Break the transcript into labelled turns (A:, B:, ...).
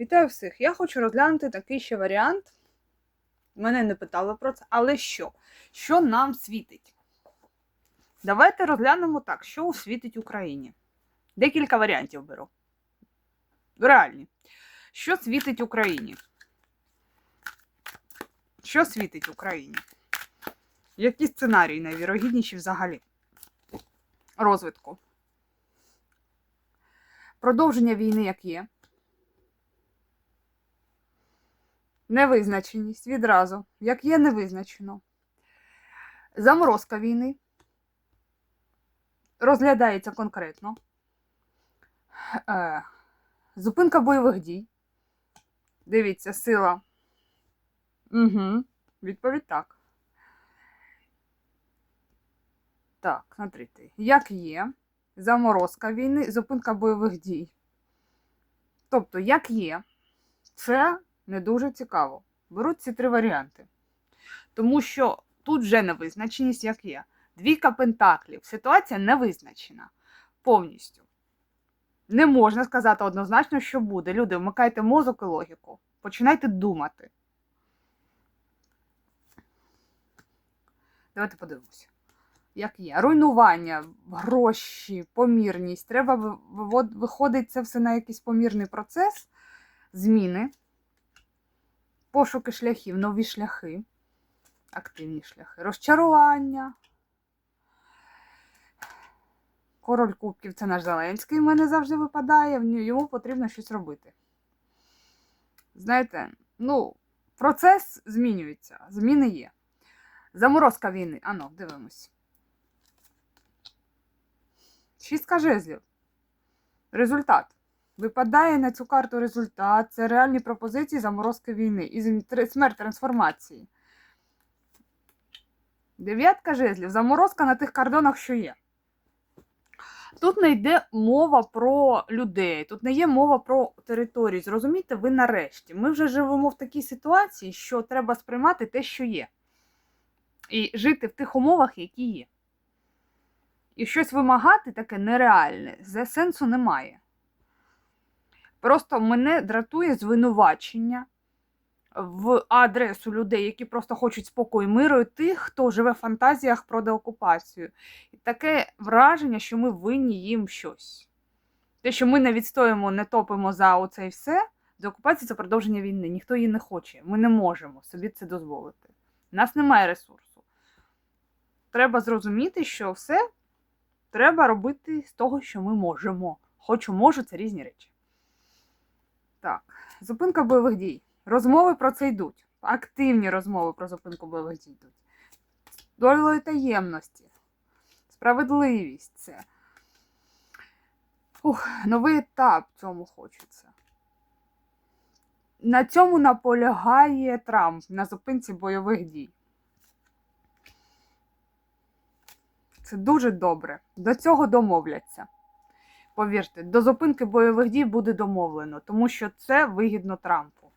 A: Вітаю всіх! Я хочу розглянути такий ще варіант. Мене не питали про це, але що? Що нам світить? Давайте розглянемо так, що світить Україні. Декілька варіантів беру. Реальні. Що світить Україні? Що світить Україні? Які сценарії найвірогідніші взагалі? Розвитку. Продовження війни як є. Невизначеність відразу. Як є невизначено. Заморозка війни. Розглядається конкретно. Е, зупинка бойових дій. Дивіться, сила. Угу. Відповідь так. Так, смотрите. Як є. Заморозка війни, зупинка бойових дій. Тобто, як є, це не дуже цікаво. Беруть ці три варіанти. Тому що тут вже невизначеність, як є. Двійка пентаклів. Ситуація не визначена повністю. Не можна сказати однозначно, що буде. Люди, вмикайте мозок і логіку. Починайте думати. Давайте подивимося. Як є. Руйнування, гроші, помірність. Треба виходить це все на якийсь помірний процес, зміни, пошуки шляхів, нові шляхи, активні шляхи, розчарування. Король Кубків це наш Зеленський в мене завжди випадає, йому потрібно щось робити. Знаєте, ну, процес змінюється, зміни є. Заморозка війни. Ано, дивимось. Шістка жезлів. Результат. Випадає на цю карту результат. Це реальні пропозиції заморозки війни і смерть трансформації. Дев'ятка жезлів. Заморозка на тих кордонах, що є. Тут не йде мова про людей, тут не є мова про територію. Зрозумійте, ви нарешті. Ми вже живемо в такій ситуації, що треба сприймати те, що є. І жити в тих умовах, які є. І щось вимагати таке нереальне, за сенсу немає. Просто мене дратує звинувачення в адресу людей, які просто хочуть спокою миру, і тих, хто живе в фантазіях про деокупацію. І таке враження, що ми винні їм щось. Те, що ми не відстоїмо, не топимо за оце і все, деокупація це продовження війни. Ніхто її не хоче. Ми не можемо собі це дозволити. У нас немає ресурсу. Треба зрозуміти, що все треба робити з того, що ми можемо. Хочу, можу, це різні речі. Так, зупинка бойових дій. Розмови про це йдуть. Активні розмови про зупинку бойових дій йдуть. Долі таємності, справедливість це. Ух, новий етап цьому хочеться. На цьому наполягає Трамп на зупинці бойових дій. Це дуже добре. До цього домовляться. Повірте, до зупинки бойових дій буде домовлено, тому що це вигідно Трампу.